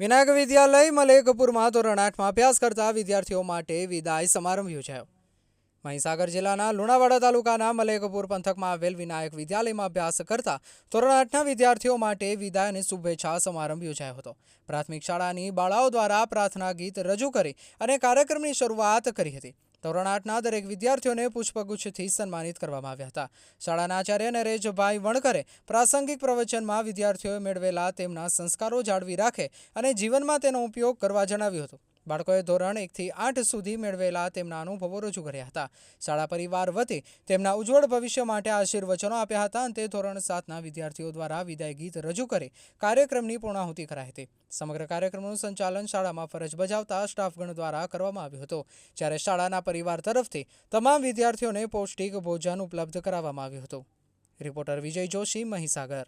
વિનાયક વિદ્યાલય મલેકપુરમાં ધોરણ આઠમાં અભ્યાસ કરતા વિદ્યાર્થીઓ માટે વિદાય સમારંભ યોજાયો. મહીસાગર જિલ્લાના લુણાવાડા તાલુકાના મલેકપુર પંથકમાં આવેલ વિનાયક વિદ્યાલયમાં અભ્યાસ કરતા ધોરણ આઠના વિદ્યાર્થીઓ માટે વિદાય અને શુભેચ્છા સમારંભ યોજાયો હતો. પ્રાથમિક શાળાની બાળાઓ દ્વારા પ્રાર્થના ગીત રજૂ કરી અને કાર્યક્રમની શરૂઆત કરી હતી. ધોરણ આઠના દરેક વિદ્યાર્થીઓને પુષ્પગુચ્છથી સન્માનિત કરવામાં આવ્યા હતા. શાળાના આચાર્ય નરેશભાઈ વણકરે પ્રાસંગિક પ્રવચનમાં વિદ્યાર્થીઓએ મેળવેલા તેમના સંસ્કારો જાળવી રાખે અને જીવનમાં તેનો ઉપયોગ કરવા જણાવ્યું હતું. બાળકોએ ધોરણ એકથી આઠ સુધી મેળવેલા તેમના અનુભવો રજૂ કર્યા હતા. શાળા પરિવાર વતી તેમના ઉજ્જવળ ભવિષ્ય માટે આશીર્વચનો આપ્યા હતા અંતે ધોરણ સાતના વિદ્યાર્થીઓ દ્વારા વિદાય ગીત રજૂ કરી કાર્યક્રમની પૂર્ણાહુતિ કરાઈ હતી. સમગ્ર કાર્યક્રમનું સંચાલન શાળામાં ફરજ બજાવતા સ્ટાફગણ દ્વારા કરવામાં આવ્યું હતું. જ્યારે શાળાના પરિવાર તરફથી તમામ વિદ્યાર્થીઓને પૌષ્ટિક ભોજન ઉપલબ્ધ કરાવવામાં આવ્યું હતું. રિપોર્ટર વિજય જોશી, મહીસાગર.